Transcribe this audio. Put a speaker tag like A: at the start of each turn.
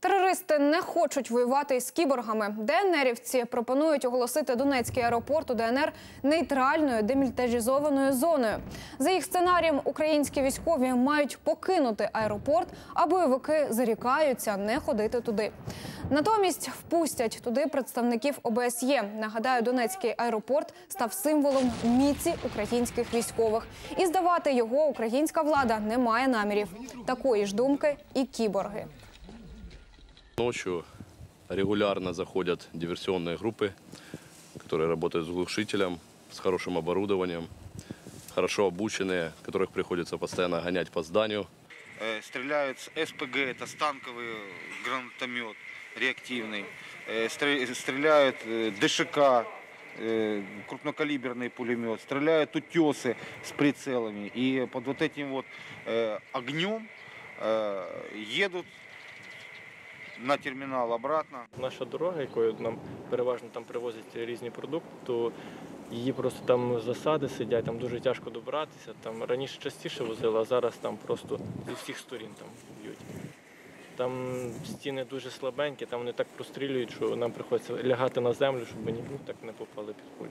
A: Терористи не хочуть воювати із кіборгами. ДНРівці пропонують оголосити Донецький аеропорт у ДНР нейтральною демілітаризованою зоною. За їх сценарієм, українські військові мають покинути аеропорт, а бойовики зарікаються не ходити туди. Натомість впустять туди представників ОБСЄ. Нагадаю, Донецький аеропорт став символом міці українських військових. І здавати його українська влада не має намірів. Такої ж думки і кіборги.
B: Ночью регулярно заходят диверсионные группы, которые работают с глушителем, с хорошим оборудованием, хорошо обученные, которых приходится постоянно гонять по зданию.
C: Э, Стреляют с СПГ, это станковый гранатомет реактивный. Э, стре- Стреляют э, ДШК, крупнокалиберный пулемет. Стреляют утесы с прицелами. И под вот этим вот огнем едут на терминал обратно.
D: Наша дорога, якою нам переважно там привозять різні продукти, то її просто там засади сидять, там дуже тяжко добратися. Там раніше частіше возили, а зараз там просто зі всіх сторін там б'ють. Там стіни дуже слабенькі, там вони так прострілюють, що нам приходиться лягати на землю, щоб ні- ну, так не попали під кулю.